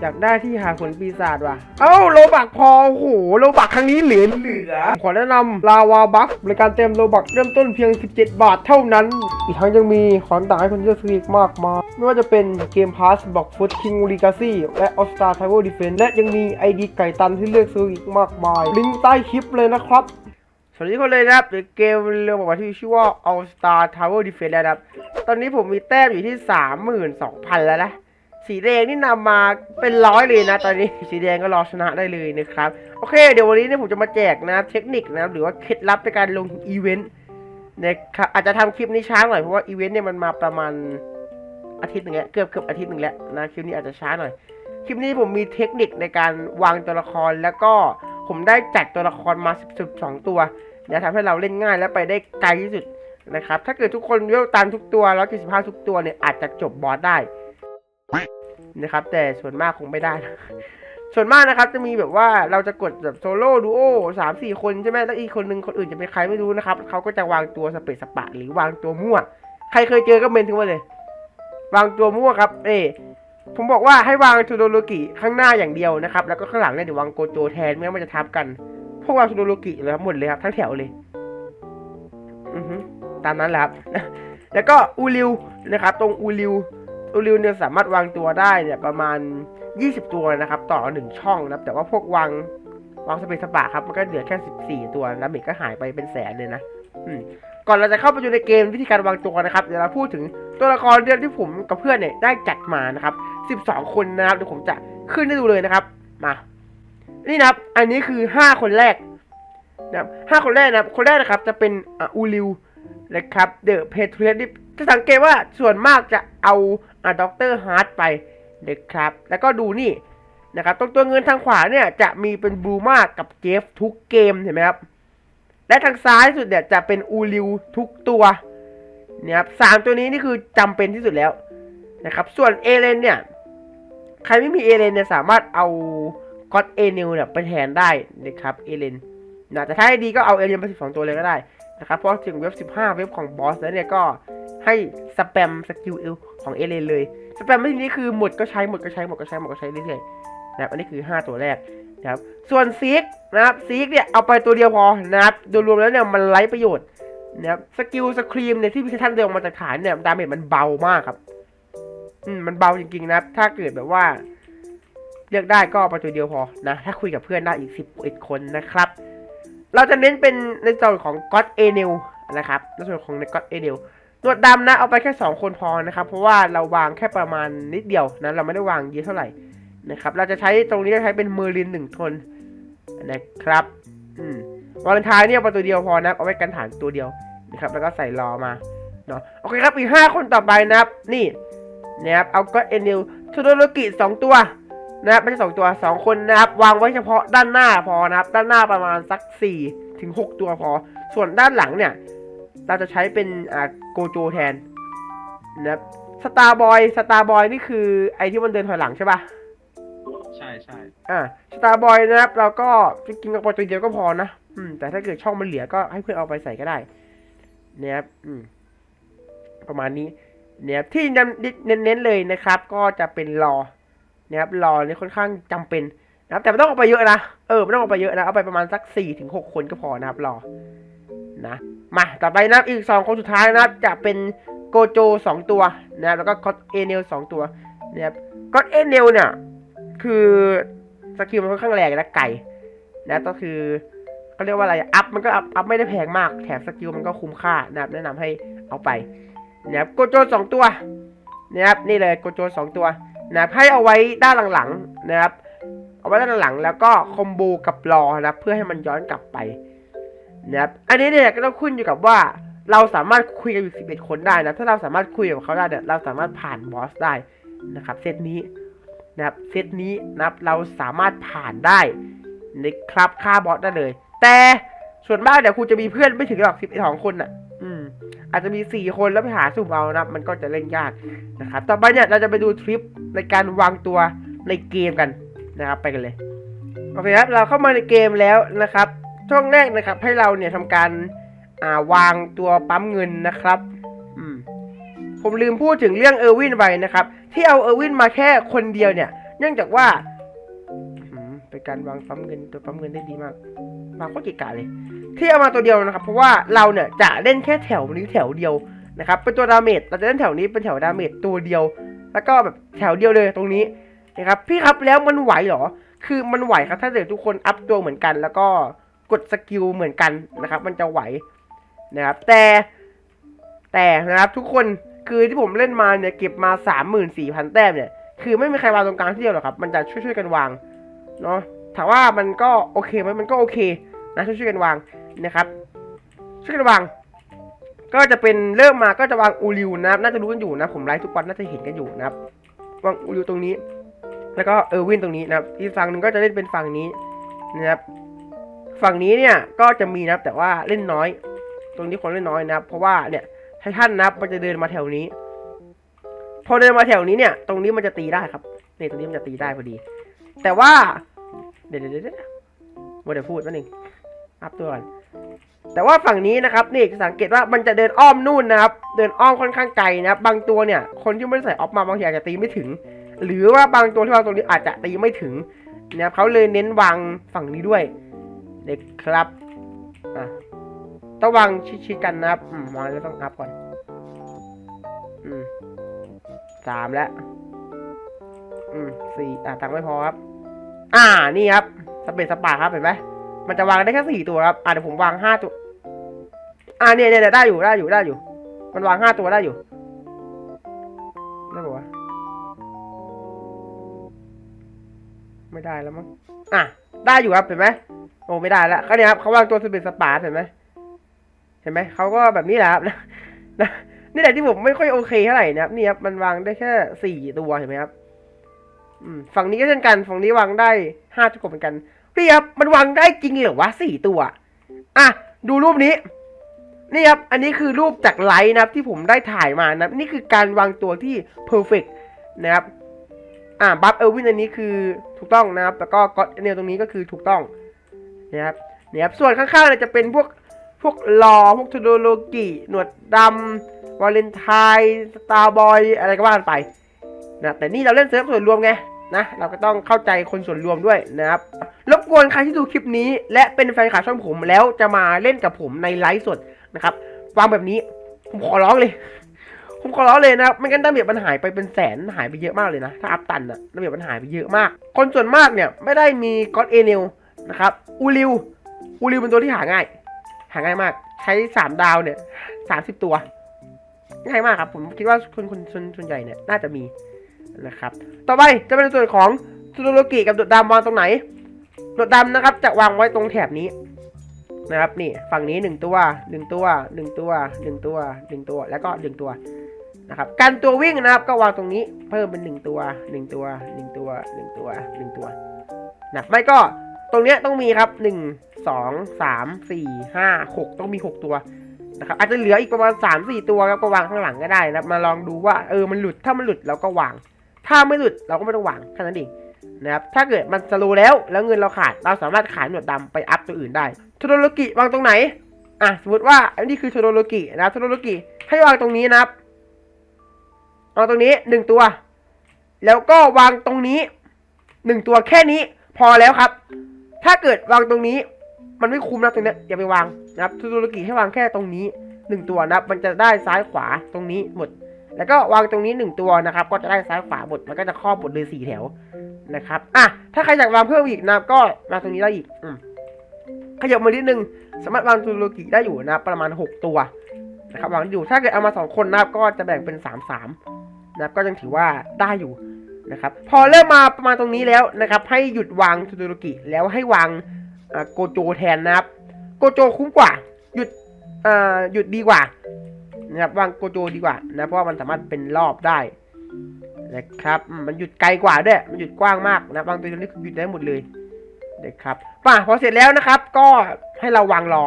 อยากได้ที่หาผลปีศาจว่ะ เอ้าโลบักพอโอ้โหโลบักครั้งนี้เหลือเหลือ ขอแนะนำลาวาบัคบริการเต็มโลบักเริ่มต้นเพียง 17 บาทเท่านั้น อีกทั้งยังมีของต่างให้คนเลือกซื้ออีกมากมาย ไม่ว่าจะเป็นเกมพาสบอกฟุตคิงลีกาซี่และออสตาทาวเวอร์ดิเฟนและยังมีไอดีไก่ตันที่เลือกซื้ออีกมากมาย ลิงก์ใต้คลิปเลยนะครับสวัสดีคนเลยนะครับเดี๋ยวเกมเรื่องบอกว่าที่ชื่อว่า All Star Tower Defense แล้วนะครับ ตอนนี้ผมมีแต้มอยู่ที่ 32,000 แล้วนะ สีแดงนี่นำมาเป็นร้อยเลยนะ ตอนนี้สีแดงก็รอชนะได้เลยนะครับ โอเค เดี๋ยววันนี้เนี่ยผมจะมาแจกนะเทคนิคนะหรือว่าเคล็ดลับในการลงอีเวนต์นะครับอาจจะทำคลิปนี้ช้าหน่อยเพราะว่าอีเวนต์เนี่ยมันมาประมาณอาทิตย์หนึ่งแล้วเกือบเกือบอาทิตย์หนึ่งแล้วนะคลิปนี้อาจจะช้าหน่อย คลิปนี้ผมมีเทคนิคในการวางตัวละครแล้วก็ผมได้จัดตัวละครมา12ตัวนะทำให้เราเล่นง่ายและไปได้ไกลที่สุดนะครับถ้าเกิดทุกคนเวลตามทุกตัวแล้ว75ทุกตัวเนี่ยอาจจะจบบอสได้ นะครับ แต่ส่วนมากคงไม่ได้นะส่วนมากนะครับจะมีแบบว่าเราจะกดแบบโซโล่ดูโอสามสี่คนใช่ไหมแล้วอีกคนนึงคนอื่นจะเป็นใครไม่รู้นะครับเขาก็จะวางตัวสเปซสปะ หรือวางตัวมั่ว ใครเคยเจอก็เมนถึงมาเลย วางตัวมั่วครับ เอผมบอกว่าให้วางทูโดโลกิข้างหน้าอย่างเดียวนะครับ แล้วก็ข้างหลังเนี่ยเดี๋ยววางโกโจแทนไม่งั้นมันจะทับกัน พวกวางทูโดโลกิเลยครับหมดเลยครับทั้งแถวเลยอือฮึตามนั้นแหละครับแล้วก็อูริวนะครับ ตรงอูริว อูริวเนี่ยสามารถวางตัวได้เนี่ยประมาณ 20 ตัวนะครับ ต่อหนึ่งช่องนะครับแต่ว่าพวกวางวางสเปซสปะครับมันก็เหลือแค่ 14 ตัวแล้วเมกก็หายไปเป็นแสนเลยนะก่อนเราจะเข้าไปดูในเกมวิธีการวางตัวนะครับเดี๋ยวเราพูดถึงตัวละครเรื่องที่ผมกับเพื่อนเนี่ยได้จัดมานะครับ 12 คนนะครับเดี๋ยวผมจะขึ้นให้ดูเลยนะครับ มานี่นะครับ อันนี้คือ 5 คนแรกนะครับห้าคนแรกนะครับ คนแรกนะครับจะเป็นอูริวนะครับเดอะเพทเรียนี่จะสังเกตว่าส่วนมากจะเอาด็อกเตอร์ฮาร์ดไปนะครับ แล้วก็ดูนี่นะครับตรงตัวเงินทางขวาเนี่ยจะมีเป็นบลูมากับเจฟทุกเกมเห็นไหมครับและทางซ้ายสุดเนี่ยจะเป็นอูริวทุกตัวเนี่ยครับสามตัวนี้นี่คือจำเป็นที่สุดแล้วนะครับส่วนเอเลนเนี่ยใครไม่มีเอเลนเนี่ยสามารถเอาก็อดเอเนลเนี่ยไปแทนได้นะครับเอเลนนะแต่ถ้าให้ดีก็เอาเอเลนไปสิบสองตัวเลยก็ได้ นะครับเพราะถึงเว็บ 15 เว็บของบอสแล้วเนี่ยก็ให้สแปมสกิลเอลของเอเลนเลยสแปมไม่นี้คือหมดก็ใช้หมดก็ใช้หมดก็ใช้หมดก็ใช้เรื่อยๆนะครับอันนี้คือ 5 ตัวแรกนะครับส่วนซีกนะครับซีกเนี่ยเอาไปตัวเดียวพอนะครับโดยรวมแล้วเนี่ยมันไร้ประโยชน์นะครับสกิลสครีมเนี่ยที่พิทันเดินออกมาจากฐานเนี่ยดาเมจมันเบามากครับอืมมันเบาจริงๆนะครับ ถ้าเกิดแบบว่า เลือกได้ก็เอาไปตัวเดียวพอนะ ถ้าคุยกับเพื่อนได้อีกสิบเอ็ดคนนะครับ เราจะเน้นเป็นในส่วนของ God a n e l นลนะครับในส่วนของใน God a n e l หนวดดำนะเอาไปแค่สองคนพอนะครับ เพราะว่าเราวางแค่ประมาณนิดเดียวนะเราไม่ได้วางเยอะเท่าไหร่นะครับ เราจะใช้ตรงนี้จะใช้เป็นเมอร์ลินหนึ่งทนนะครับอืมวาเลนไทน์เนี่ยเอาไปตัวเดียวพอนะเอาไว้กันฐานตัวเดียวนะครับ แล้วก็ใส่รอมาเนาะโอเคครับอีกห้าคนต่อไปนะครับ นี่นะครับเอาก็เอนิลโทโดโลกิสองตัว นะครับไม่ใช่สองตัวสองคนนะครับวางไว้เฉพาะด้านหน้าพอนะครับ ด้านหน้าประมาณสักสี่ถึงหกตัวพอ ส่วนด้านหลังเนี่ย เราจะใช้เป็นอ่าโกโจแทนนะครับสตาร์บอยสตาร์บอยนี่คือไอที่มันเดินถอยหลังใช่ปะใช่ใช่อ่าสตาร์บอยนะครับ เราก็จริงๆกับตัวเดียวก็พอนะอืมแต่ถ้าเกิดช่องมันเหลือก็ให้เพื่อนเอาไปใส่ก็ได้นะครับอืมประมาณนี้เนี่ยที่เน้นๆเลยนะครับ ก็จะเป็นรอ นะครับรอนี่ค่อนข้างจำเป็นนะครับแต่ไม่ต้องเอาไปเยอะนะเออไม่ต้องเอาไปเยอะนะเอาไปประมาณสัก4ี่ถึงหคนก็พอนะครับรอนะมาต่อไปนับอีก 2 คนสุดท้ายนะครับจะเป็นโกโจ 2 ตัวนะครับแล้วก็คอตเอเนล2ตัวนะครับคอตเอเนลเนี่ยคือสกิลมันค่อนข้างแรงนะไก่นะก็คือเขาเรียกว่าอะไรอัพมันก็อัพอัพไม่ได้แพงมากแถมสกิลมันก็คุ้มค่านะครับแนะนำให้เอาไปนะครับโกโจสองตัวนะครับนี่เลยโกโจสองตัว นะครับให้เอาไว้ด้านหลังๆนะครับ เอาไว้ด้านหลังแล้วก็คอมโบกับรอนะเพื่อให้มันย้อนกลับไปนะครับอันนี้เนี่ยก็ต้องขึ้นอยู่กับว่าเราสามารถคุยกันอยู่11คนได้นะถ้าเราสามารถคุยกับเขาได้เนี่ยเราสามารถผ่านบอสได้นะครับเซตนี้นะครับเซตนี้นะครับเราสามารถผ่านได้นะครับฆ่าบอสได้เลย แต่ส่วนมากเดี๋ยวคุณจะมีเพื่อนไม่ถึงหรอก12คนน่ะ อาจจะมี 4 คนแล้วไปหาสุ่มเอานะมันก็จะเล่นยากนะครับต่อไปเนี่ยเราจะไปดูทริปในการวางตัวในเกมกันนะครับไปกันเลยโอเคครับเราเข้ามาในเกมแล้วนะครับช่วงแรกนะครับให้เราเนี่ยทำการอ่าวางตัวปั๊มเงินนะครับอืมผมลืมพูดถึงเรื่องเออร์วินไปนะครับ ที่เอาเออร์วินมาแค่คนเดียวเนี่ย เนื่องจากว่าเป็นการวางปั๊มเงินตัวปั๊มเงินได้ดีมากวางโคตรเกิกะเลย ที่เอามาตัวเดียวนะครับ เพราะว่าเราเนี่ยจะเล่นแค่แถวนี้แถวเดียวนะครับเป็นตัวดาเมจเราจะเล่นแถวนี้เป็นแถวดาเมจตัวเดียว แล้วก็แบบแถวเดียวเลยตรงนี้นะครับพี่ครับแล้วมันไหวเหรอ คือมันไหวครับถ้าเกิดทุกคนอัพตัวเหมือนกัน แล้วก็กดสกิลเหมือนกันนะครับ มันจะไหวนะครับ แต่แต่นะครับทุกคนคือที่ผมเล่นมาเนี่ยเก็บมาสามหมื่นสี่พันแต้มเนี่ยคือไม่มีใครวางตรงกลางที่เดียวหรอกครับ มันจะช่วยๆกันวางเนาะถามว่ามันก็โอเคไหมมันก็โอเค นะช่วยกันวางนะครับช่วยกันวาง ก็จะเป็นเริ่มมาก็จะวางอูริวนะครับ น่าจะรู้กันอยู่นะผมไลฟ์ทุกวันน่าจะเห็นกันอยู่นะครับวางอูริวตรงนี้ แล้วก็เออร์วินตรงนี้นะครับอีกฝั่งหนึ่งก็จะเล่นเป็นฝั่งนี้นะครับฝั่งนี้เนี่ยก็จะมีนะครับแต่ว่าเล่นน้อย ตรงนี้คนเล่นน้อยนะครับ เพราะว่าเนี่ยไททันนะครับมันจะเดินมาแถวนี้ พอเดินมาแถวนี้เนี่ย ตรงนี้มันจะตีได้ครับเนี่ยตรงนี้มันจะตีได้พอดี แต่ว่าเดี๋ยวเดี๋ยวเดี๋ยวเดี๋ยวมัวแต่พูดแป๊บนึง อัพตัวก่อนแต่ว่าฝั่งนี้นะครับนี่สังเกตว่ามันจะเดินอ้อมนู่นนะครับ เดินอ้อมค่อนข้างไกลนะครับบางตัวเนี่ย คนที่ไม่ได้ใส่ออฟมาบางทีอาจจะตีไม่ถึง หรือว่าบางตัวที่วางตรงนี้อาจจะตีไม่ถึงนะครับเขาเลยเน้นวางฝั่งนี้ด้วยเด็กครับอะต้องวางชิดๆกันนะครับอืมวางแล้วต้องอัพก่อนอืมสามแล้วอืมสี่อะตังไม่พอครับ อ่านี่ครับสเปซสปาครับเห็นไหม มันจะวางได้แค่สี่ตัวครับอะเดี๋ยวผมวางห้าตัว อ่าเนี่ยเนี่ยเนี่ยได้อยู่ได้อยู่ได้อยู่ มันวางห้าตัวได้อยู่ได้ปะวะไม่ได้แล้วมั้งอะได้อยู่ครับเห็นไหมโอ้ไม่ได้แล้วก็เนี่ยครับเขาวางตัวสเปซสปาเห็นไหมเห็นไหมเขาก็แบบนี้แหละครับนะนะนี่แหละที่ผมไม่ค่อยโอเคเท่าไหร่นะครับนี่ครับมันวางได้แค่สี่ตัวเห็นไหมครับฝั่งนี้ก็เช่นกันฝั่งนี้วางได้ห้าตัวเหมือนกัน พี่ครับมันวางได้จริงเหรอวะสี่ตัวอะดูรูปนี้ นี่ครับ อันนี้คือรูปจากไลท์นะครับที่ผมได้ถ่ายมานะนี่คือการวางตัวที่เพอร์เฟกนะครับอ่าบัฟเอลวินอันนี้คือถูกต้องนะครับ แล้วก็ก็เนลตรงนี้ก็คือถูกต้องนะครับเนี่ยครับส่วนข้างๆเนี่ยจะเป็นพวกพวกลอพวกทูโดโลกิหนวดดำวาเลนไทน์สตาร์บอยอะไรก็ว่ากันไปนะแต่นี่เราเล่นเซิร์ฟส่วนรวมไงนะเราก็ต้องเข้าใจคนส่วนรวมด้วยนะครับ รบกวนใครที่ดูคลิปนี้ และเป็นแฟนคลับช่องผมแล้วจะมาเล่นกับผมในไลฟ์สดนะครับวางแบบนี้ผมขอร้องเลย ผมขอร้องเลยนะครับไม่งั้นดาเมจมันหายไปเป็นแสนหายไปเยอะมากเลยนะ ถ้าอัพตันอะดาเมจมันหายไปเยอะมาก คนส่วนมากเนี่ยไม่ได้มีก็อดเอเนลนะครับอูริวอูริวเป็นตัวที่หาง่าย หาง่ายมาก ใช้สามดาวเนี่ยสามสิบตัว ง่ายมากครับ ผมคิดว่าคนคนส่วนส่วนใหญ่เนี่ยน่าจะมีนะครับ ต่อไปจะเป็นส่วนของซูโรโลกิกับดดดำวางตรงไหน ดดดำนะครับจะวางไว้ตรงแถบนี้นะครับนี่ฝั่งนี้หนึ่งตัวหนึ่งตัวหนึ่งตัวหนึ่งตัวหนึ่งตัว แล้วก็หนึ่งตัวนะครับการตัววิ่งนะครับก็วางตรงนี้เพิ่มเป็นหนึ่งตัวหนึ่งตัวหนึ่งตัวหนึ่งตัวหนึ่งตัวนะไม่ก็ตรงเนี้ยต้องมีครับหนึ่งสองสามสี่ห้าหกต้องมีหกตัวนะครับอาจจะเหลืออีกประมาณ3ามสี่ตัวครับก็วางข้างหลังก็ได้นะมาลองดูว่าเออมันหลุดถ้ามันหลุดเราก็วาง ถ้าไม่หลุดเราก็ไม่ต้องวางแค่นั้นเอง นะครับ ถ้าเกิดมันสโลว์แล้วแล้วเงินเราขาด เราสามารถขายหนวดดำไปอัพตัวอื่นได้โทโดโลกิวางตรงไหน อะสมมติว่าอันนี้คือโทโดโลกินะโทโดโลกิให้วางตรงนี้นะครับวางตรงนี้หนึ่งตัว แล้วก็วางตรงนี้หนึ่งตัวแค่นี้พอแล้วครับ ถ้าเกิดวางตรงนี้ มันไม่คุ้มนะตรงนี้อย่าไปวางนะครับทูโดโลกิให้วางแค่ตรงนี้หนึ่งตัวนะครับมันจะได้ซ้ายขวาตรงนี้หมดแล้วก็วางตรงนี้หนึ่งตัวนะครับ ก็จะได้ซ้ายขวาหมดมันก็จะครอบหมดเลยสี่แถว นะครับอะถ้าใครอยากวางเพิ่มอีกนับก็วางตรงนี้ได้อีกอืมขยับมานิดนึงสามารถวางทูโลกิได้อยู่นะประมาณหกตัวนะครับวางอยู่ถ้าเกิดเอามาสองคนนับก็จะแบ่งเป็นสามสามนะก็ยังถือว่าได้อยู่นะครับพอเริ่มมาประมาณตรงนี้แล้วนะครับ ให้หยุดวางทูโลกิแล้วให้วางโกโจแทนนะครับโกโจคุ้มกว่า หยุดหยุดดีกว่านะครับวางโกโจดีกว่านะเพราะว่ามันสามารถเป็นรอบได้ นะครับมันหยุดไกลกว่าด้วยมันหยุดกว้างมากนะบางตัวนี้หยุดได้หมดเลยนะครับป่ะพอเสร็จแล้วนะครับ ก็ให้เราวางรอ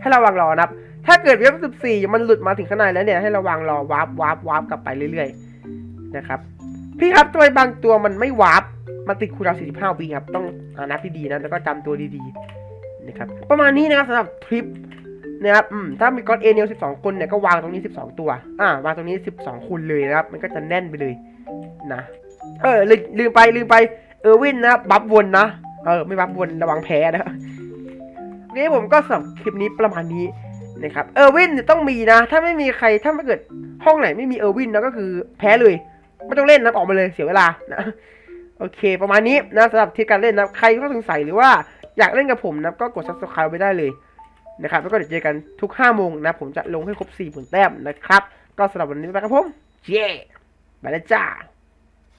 ให้เราวางรอนะครับ ถ้าเกิดเว็บสิบสี่มันหลุดมาถึงข้างในแล้วเนี่ยให้เราวางรอวาร์ปวาร์ปวาร์ปกลับไปเรื่อยๆนะครับ พี่ครับตัวบางตัวมันไม่วาร์ปมันติดคูลดาวน์45วิครับต้องอ่านับดีๆนะแล้วก็จำตัวดีๆนะครับประมาณนี้นะครับสำหรับทริป นะครับอืมถ้ามีก้อนเอเนล12คนเนี่ยก็วางตรงนี้12ตัว อ่าวางตรงนี้12คูณเลยนะครับ มันก็จะแน่นไปเลยนะเออลืมลืมไปลืมไปเออร์วินนะบัฟวนนะเออไม่บัฟวนระวังแพ้นะนี่ผมก็สำหรับคลิปนี้ประมาณนี้นะครับเออร์วินเนี่ยต้องมีนะ ถ้าไม่มีใครถ้าไม่เกิดห้องไหนไม่มีเออร์วินนะก็คือแพ้เลยไม่ต้องเล่นนะออกมาเลยเสียเวลานะโอเค ประมาณนี้นะสำหรับที่การเล่นนะใครก็สงสัยหรือว่าอยากเล่นกับผมนะก็กด subscribe ไปได้เลย นะครับแล้วก็เดี๋ยวเจอกันทุก5โมงนะผมจะลงให้ครบ4ผลแต้มนะครับ ก็สำหรับวันนี้ไปครับผมเย้ไปแล้วจ้า